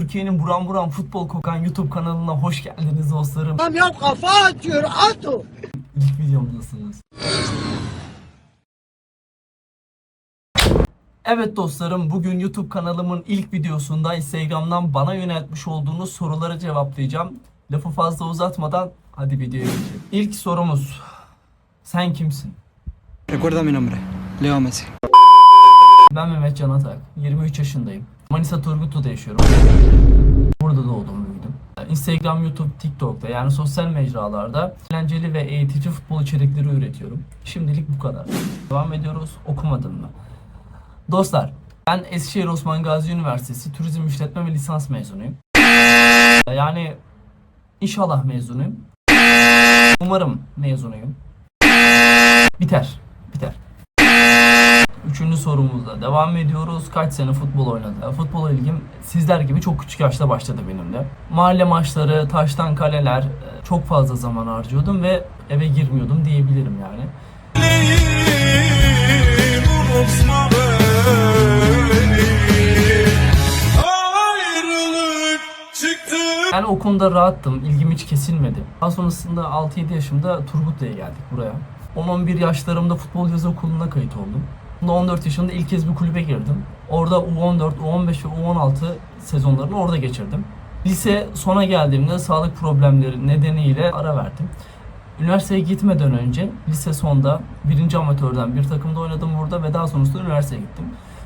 Türkiye'nin buram buram futbol kokan YouTube kanalına hoş geldiniz dostlarım. Adam ya kafa atıyor at o. İlk videomdasınız. Evet dostlarım bugün YouTube kanalımın ilk videosunda Instagram'dan bana yöneltmiş olduğunuz soruları cevaplayacağım. Lafı fazla uzatmadan hadi videoya geçelim. İlk sorumuz. Sen kimsin? Recuerda mi nombre, Leo Messi. Ben Mehmet Can Atak. 23 yaşındayım. Manisa Turgutlu'da yaşıyorum. Burada doğdum büyüdüm. Instagram, YouTube, TikTok'ta yani sosyal mecralarda eğlenceli ve eğitici futbol içerikleri üretiyorum. Şimdilik bu kadar. Devam ediyoruz. Okumadın mı? Dostlar, ben Eskişehir Osman Gazi Üniversitesi Turizm İşletme ve Lisans mezunuyum. Yani inşallah mezunuyum. Umarım mezunuyum. Biter. Biter. Üçüncü sorumuzla devam ediyoruz. Kaç sene futbol oynadı? Futbol ilgim sizler gibi çok küçük yaşta başladı benim de. Mahalle maçları, taştan kaleler e, çok fazla zaman harcıyordum ve eve girmiyordum diyebilirim yani. Yani o konuda rahattım. ilgim hiç kesilmedi. Daha sonrasında 6-7 yaşımda Turgutlu'ya geldik buraya. 10-11 yaşlarımda futbol yazı okuluna kayıt oldum. Bunda 14 yaşında ilk kez bir kulübe girdim. Orada U14, U15 ve U16 sezonlarını orada geçirdim. Lise sona geldiğimde sağlık problemleri nedeniyle ara verdim. Üniversiteye gitmeden önce lise sonda birinci amatörden bir takımda oynadım burada ve daha sonrasında üniversiteye gittim.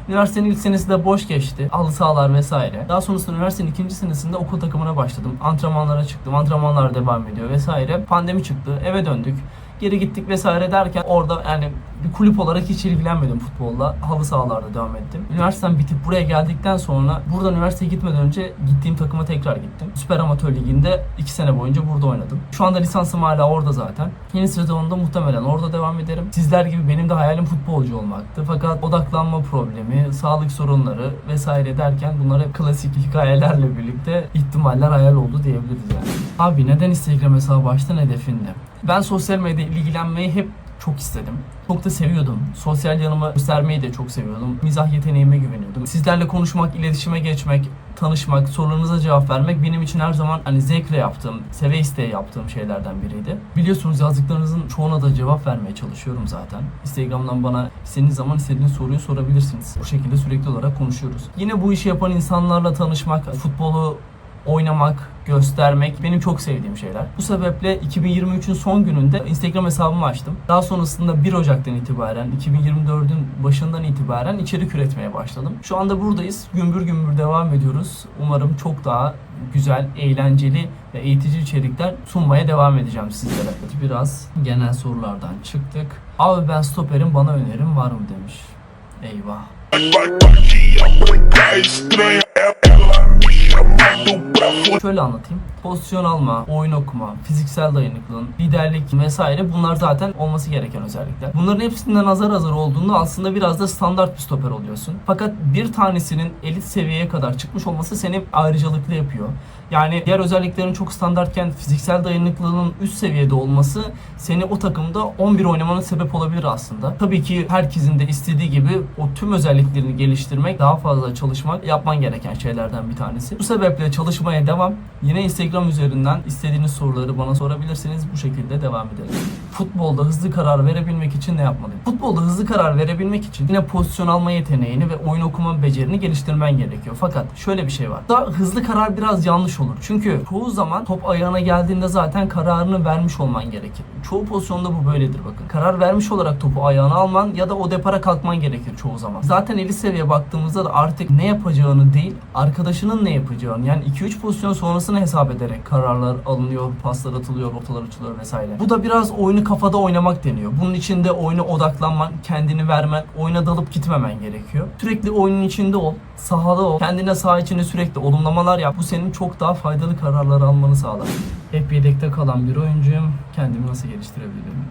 Üniversitenin ilk senesi de boş geçti. Halı sahalar vesaire. Daha sonrasında üniversitenin ikinci senesinde okul takımına başladım. Antrenmanlara çıktım. Antrenmanlar devam ediyor vesaire. Pandemi çıktı. Eve döndük. Geri gittik vesaire derken orada yani bir kulüp olarak hiç ilgilenmedim futbolla. Halı sahalarda devam ettim. Üniversitem bitip buraya geldikten sonra buradan üniversiteye gitmeden önce gittiğim takıma tekrar gittim. Süper Amatör Ligi'nde 2 sene boyunca burada oynadım. Şu anda lisansım hala orada zaten. Yeni sezonda muhtemelen orada devam ederim. Sizler gibi benim de hayalim futbolcu olmaktı. Fakat odaklanma problemi, sağlık sorunları vesaire derken bunlar hep klasik hikayelerle birlikte ihtimaller hayal oldu diyebiliriz yani. Abi neden Instagram hesabı açtın hedefinde? Ben sosyal medya ilgilenmeyi hep çok istedim. Çok da seviyordum. Sosyal yanımı göstermeyi de çok seviyordum. Mizah yeteneğime güveniyordum. Sizlerle konuşmak, iletişime geçmek, tanışmak, sorularınıza cevap vermek benim için her zaman hani zevkle yaptığım, seve isteye yaptığım şeylerden biriydi. Biliyorsunuz yazdıklarınızın çoğuna da cevap vermeye çalışıyorum zaten. Instagram'dan bana istediğiniz zaman istediğiniz soruyu sorabilirsiniz. Bu şekilde sürekli olarak konuşuyoruz. Yine bu işi yapan insanlarla tanışmak, futbolu oynamak, göstermek benim çok sevdiğim şeyler. Bu sebeple 2023'ün son gününde Instagram hesabımı açtım. Daha sonrasında 1 Ocak'tan itibaren, 2024'ün başından itibaren içerik üretmeye başladım. Şu anda buradayız. Gümbür gümbür devam ediyoruz. Umarım çok daha güzel, eğlenceli ve eğitici içerikler sunmaya devam edeceğim sizlere. Biraz genel sorulardan çıktık. Abi ben stoperim bana önerim var mı demiş. Eyvah. Şöyle anlatayım. Pozisyon alma, oyun okuma, fiziksel dayanıklılığın, liderlik vesaire bunlar zaten olması gereken özellikler. Bunların hepsinden azar azar olduğunda aslında biraz da standart bir stoper oluyorsun. Fakat bir tanesinin elit seviyeye kadar çıkmış olması seni ayrıcalıklı yapıyor. Yani diğer özelliklerin çok standartken fiziksel dayanıklılığın üst seviyede olması seni o takımda 11 oynamana sebep olabilir aslında. Tabii ki herkesin de istediği gibi o tüm özelliklerini geliştirmek, daha fazla çalışmak yapman gereken şeylerden bir tanesi. Bu sebeple çalışmaya devam. Yine Instagram üzerinden istediğiniz soruları bana sorabilirsiniz. Bu şekilde devam edelim. Futbolda hızlı karar verebilmek için ne yapmalıyım? Futbolda hızlı karar verebilmek için yine pozisyon alma yeteneğini ve oyun okuma becerini geliştirmen gerekiyor. Fakat şöyle bir şey var. Daha hızlı karar biraz yanlış olur. Çünkü çoğu zaman top ayağına geldiğinde zaten kararını vermiş olman gerekir. Çoğu pozisyonda bu böyledir bakın. Karar vermiş olarak topu ayağına alman ya da o depara kalkman gerekir çoğu zaman. Zaten elit seviye baktığımızda da artık ne yapacağını değil, arkadaşının ne yapacağını yani 2-3 pozisyon sonrasını hesap ederek kararlar alınıyor, paslar atılıyor, ortalar açılıyor vesaire. Bu da biraz oyunu kafada oynamak deniyor. Bunun için de oyuna odaklanman, kendini vermen, oyuna dalıp gitmemen gerekiyor. Sürekli oyunun içinde ol, sahada ol, kendine saha içinde sürekli olumlamalar yap. Bu senin çok daha faydalı kararlar almanı sağlar. Hep yedekte kalan bir oyuncuyum. Kendimi nasıl geliştirebilirim?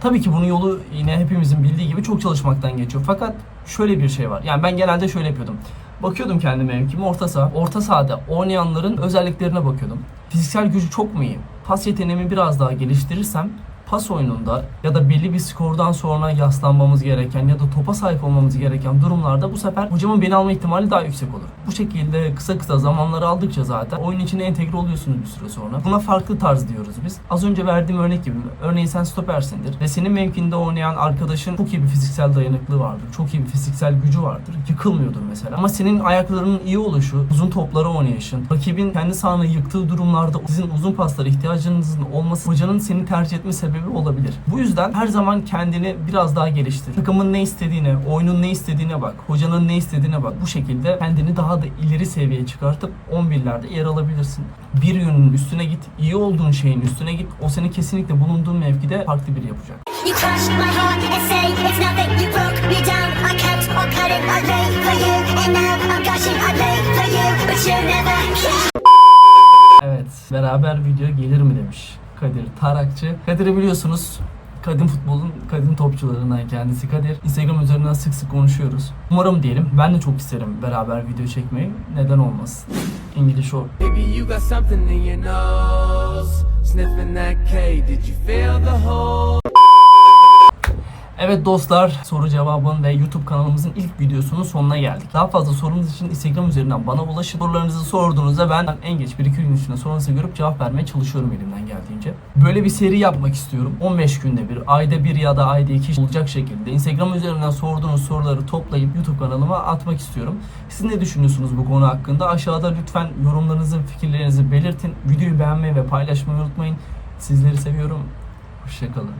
Tabii ki bunun yolu yine hepimizin bildiği gibi çok çalışmaktan geçiyor. Fakat şöyle bir şey var. Yani ben genelde şöyle yapıyordum. Bakıyordum kendi mevkime orta saha. Orta sahada oynayanların özelliklerine bakıyordum. Fiziksel gücü çok mu iyi? Pas yeteneğimi biraz daha geliştirirsem pas oyununda ya da belli bir skordan sonra yaslanmamız gereken ya da topa sahip olmamız gereken durumlarda bu sefer hocamın beni alma ihtimali daha yüksek olur. Bu şekilde kısa kısa zamanları aldıkça zaten oyun içine entegre oluyorsunuz bir süre sonra. Buna farklı tarz diyoruz biz. Az önce verdiğim örnek gibi örneğin sen stopersindir ve senin mevkinde oynayan arkadaşın çok iyi bir fiziksel dayanıklığı vardır. Çok iyi bir fiziksel gücü vardır. Yıkılmıyordur mesela. Ama senin ayaklarının iyi oluşu, uzun toplara oynayışın, rakibin kendi sahanı yıktığı durumlarda sizin uzun paslara ihtiyacınızın olması hocanın seni tercih etme sebebi olabilir. Bu yüzden her zaman kendini biraz daha geliştir. Takımın ne istediğine, oyunun ne istediğine bak. Hocanın ne istediğine bak. Bu şekilde kendini daha da ileri seviyeye çıkartıp 11'lerde yer alabilirsin. Bir yönün üstüne git. iyi olduğun şeyin üstüne git. O seni kesinlikle bulunduğun mevkide farklı biri yapacak. You crushed my heart and say it's nothing. You broke me down. I kept on cutting. I lay for you, and now I'm gushing. I lay for you, but you never. Evet, beraber video gelir mi demiş Kadir Tarakçı. Kadir'i biliyorsunuz kadın futbolun kadın topçularından kendisi Kadir. Instagram üzerinden sık sık konuşuyoruz. Umarım diyelim. Ben de çok isterim beraber video çekmeyi. Neden olmasın? İngiliz o. Baby, Evet dostlar soru cevabın ve YouTube kanalımızın ilk videosunun sonuna geldik. Daha fazla sorunuz için Instagram üzerinden bana ulaşın. Sorularınızı sorduğunuzda ben en geç 1-2 gün içinde sorunuzu görüp cevap vermeye çalışıyorum elimden geldiğince. Böyle bir seri yapmak istiyorum. 15 günde bir, ayda bir ya da ayda iki olacak şekilde Instagram üzerinden sorduğunuz soruları toplayıp YouTube kanalıma atmak istiyorum. Siz ne düşünüyorsunuz bu konu hakkında? Aşağıda lütfen yorumlarınızı, fikirlerinizi belirtin. Videoyu beğenmeyi ve paylaşmayı unutmayın. Sizleri seviyorum. Hoşçakalın.